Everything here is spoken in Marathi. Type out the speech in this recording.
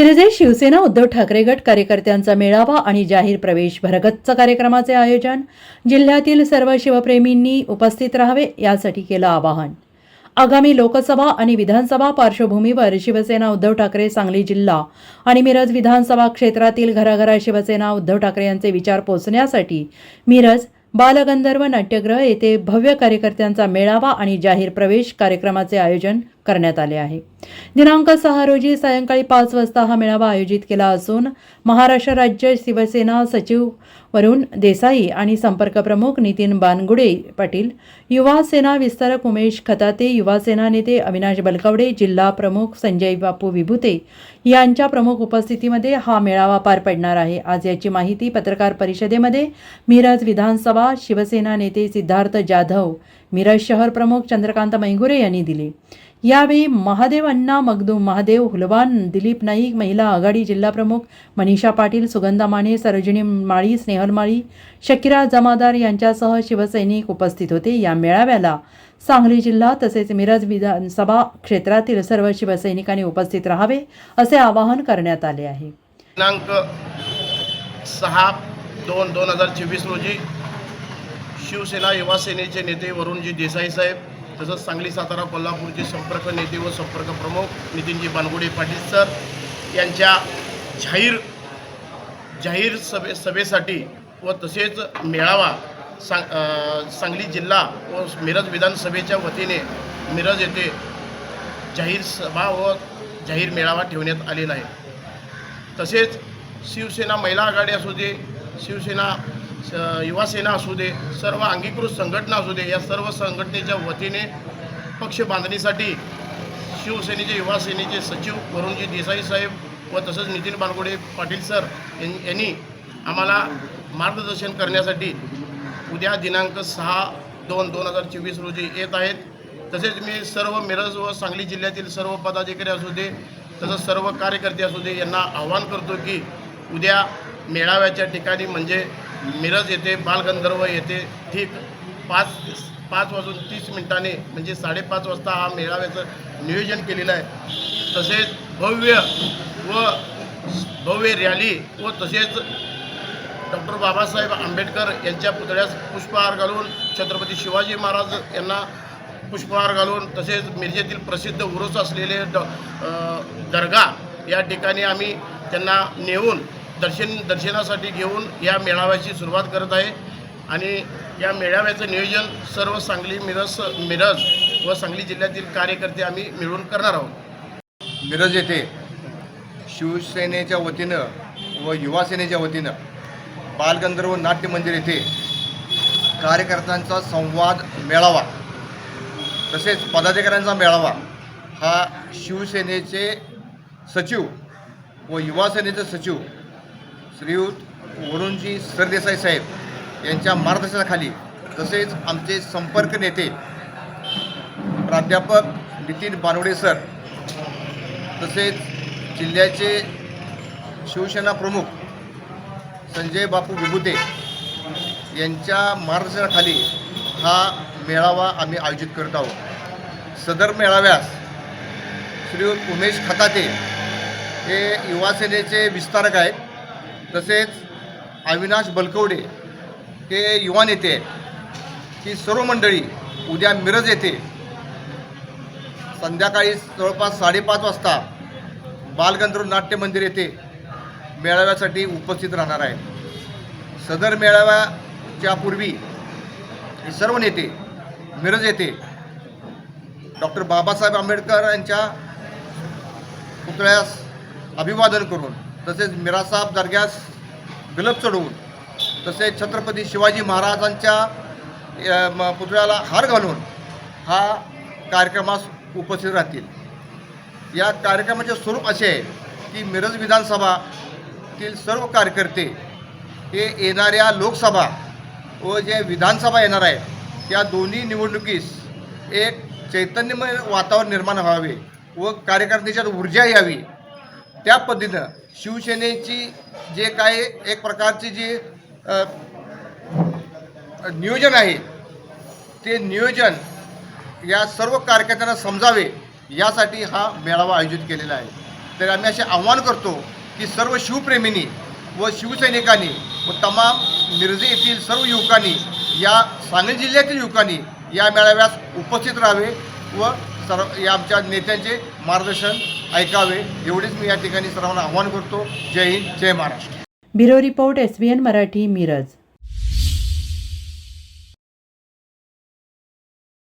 मिरजे शिवसेना उद्धव ठाकरे गट कार्यकर्त्यांचा मेळावा आणि जाहीर प्रवेश भरगच्च कार्यक्रमाचे आयोजन. जिल्ह्यातील सर्व शिवप्रेमींनी उपस्थित राहावे यासाठी केलं आवाहन. आगामी लोकसभा आणि विधानसभा पार्श्वभूमीवर शिवसेना उद्धव ठाकरे सांगली जिल्हा आणि मिरज विधानसभा क्षेत्रातील घराघरा शिवसेना उद्धव ठाकरे यांचे विचार पोचण्यासाठी मिरज बालगंधर्व नाट्यगृह येथे भव्य कार्यकर्त्यांचा मेळावा आणि जाहीर प्रवेश कार्यक्रमाचे आयोजन करण्यात आले आहे. दिनांक सहा रोजी सायंकाळी पाच वाजता हा मेळावा आयोजित केला असून महाराष्ट्र राज्य शिवसेना सचिव वरुण देसाई आणि संपर्क प्रमुख नितीन बानगुडे पाटील युवा सेना विस्तारक उमेश खताते युवा सेना नेते अविनाश बलकवडे जिल्हा प्रमुख संजय बापू विभुते यांच्या प्रमुख उपस्थितीमध्ये हा मेळावा पार पडणार आहे. आज याची माहिती पत्रकार परिषदेमध्ये मिरज विधानसभा शिवसेना नेते सिद्धार्थ जाधव मिरज शहर प्रमुख चंद्रकांत मैंगुरे यांनी दिली. यावेळी महादेव अण्णा मगदूम महादेव हुलवान दिलीप नाईक महिला आघाडी जिल्हाप्रमुख मनीषा पाटील सुगंधा माने सरोजिनी माळी स्नेहल माळी शकिरा जमादार यांच्यासह शिवसैनिक उपस्थित होते. या मेळाव्याला सांगली जिल्हा तसेच मिरज विधानसभा क्षेत्रातील सर्व शिवसैनिकांनी उपस्थित राहावे असे आवाहन करण्यात आले आहे. दिनांक सहा दोन दोन हजार चोवीस रोजी शिवसेना युवा सेनेचे नेते वरुणजी देसाई साहेब तसंच सांगली सातारा कोल्हापूरचे संपर्क नेते व संपर्क प्रमुख नितीनजी बानगुडे पाटील सर यांच्या जाहीर जाहीर सभे सभेसाठी व तसेच मेळावा सांग सांगली जिल्हा व मिरज विधानसभेच्या वतीने मिरज येथे जाहीर सभा व जाहीर मेळावा ठेवण्यात आलेला आहे. तसेच शिवसेना महिला आघाडी असू दे शिवसेना स- असू दे सर्व अंगीकृत संघटना असू दे या सर्व संघटनेच्या वतीने पक्ष बांधणीसाठी शिवसेनेचे युवासेनेचे सचिव वरुणजी देसाई साहेब व तसंच नितीन बानगुडे पाटील सर यां- यांनी आम्हाला मार्गदर्शन करण्यासाठी उद्या दिनांक सहा दोन दोन हजार चोवीस रोजी येत आहेत. तसेच मी सर्व मिरज व सांगली जिल्ह्यातील सर्व पदाधिकारी असू दे तसंच सर्व कार्यकर्ते असू दे यांना आव्हान करतो की उद्या मेळाव्याच्या ठिकाणी म्हणजे मिरज येथे बालगंधर्व येथे ठीक. पाच पाच वाजून तीस मिनिटांनी म्हणजे साडेपाच वाजता हा मेळाव्याचं नियोजन केलेलं आहे. तसेच भव्य व भव्य रॅली व तसेच डॉक्टर बाबासाहेब आंबेडकर यांच्या पुतळ्यास पुष्पहार घालून छत्रपती शिवाजी महाराज यांना पुष्पहार घालून तसेच मिरजेतील प्रसिद्ध उरुस असलेले ड दर्गा या ठिकाणी आम्ही त्यांना नेऊन दर्शन दर्शनासाठी घेऊन या मेळाव्याची सुरुवात करत आहे. आणि या मेळाव्याचं नियोजन सर्व सांगली मिरज मिरज व सांगली जिल्ह्यातील कार्यकर्ते आम्ही मिळून करणार आहोत. मिरज येथे शिवसेनेच्या वतीनं व युवासेनेच्या वतीनं बालगंधर्व नाट्य मंदिर येथे कार्यकर्त्यांचा संवाद मेळावा तसेच पदाधिकाऱ्यांचा मेळावा हा शिवसेनेचे सचिव व युवासेनेचे सचिव श्रीयुत वरुणजी सरदेसाई साहेब यांच्या मार्गदर्शनाखाली तसेच आमचे संपर्क नेते प्राध्यापक नितीन बानवडे सर तसेच जिल्ह्याचे शिवसेना प्रमुख संजय बापू विभूते यांच्या मार्गदर्शनाखाली हा मेळावा आम्ही आयोजित करत आहोत. सदर मेळाव्यास श्री उमेश खताते हे युवासेनेचे विस्तारक आहेत. तसेच अविनाश बलकवडे हे युवा नेते ही सर्व मंडळी उद्या मिरज येथे संध्याकाळी जवळपास साडेपाच वाजता बालगंधर्व नाट्य मंदिर येथे मेळाव्यासाठी उपस्थित राहणार आहे सदर मेळाव्याच्या पूर्वी हे सर्व नेते मिरज येथे डॉक्टर बाबासाहेब आंबेडकर यांच्या पुतळ्यास अभिवादन करून तसेच मिरासाहेब दर्ग्यास गलप चढवून तसेच छत्रपती शिवाजी महाराजांच्या म- पुतळ्याला हार घालून हा कार्यक्रमास उपस्थित राहतील. या कार्यक्रमाचे स्वरूप असे आहे की मिरज विधानसभातील सर्व कार्यकर्ते हे येणाऱ्या लोकसभा व जे विधानसभा येणार आहे त्या दोन्ही निवडणुकीस एक चैतन्यमय वातावरण निर्माण व्हावे व कार्यकर्त्याच्यात ऊर्जा यावी. त्या पद्धतीनं शिवसेनेची जे काही एक प्रकारची जी नियोजन आहे ते नियोजन या सर्व कार्यकर्त्यांना समजावे यासाठी हा मेळावा आयोजित केलेला आहे. तर आम्ही असे आव्हान करतो की सर्व शिवप्रेमींनी व शिवसैनिकांनी व तमाम मिरजे येथील सर्व युवकांनी या सांगली जिल्ह्यातील युवकांनी या मेळाव्यास उपस्थित राहावे व सर्व या आमच्या नेत्यांचे मार्गदर्शन ऐकावे एवढेच मी या ठिकाणी सर्वांना आव्हान करतो. जय हिंद जय Maharashtra. Bureau report S B N Marathi Miraj.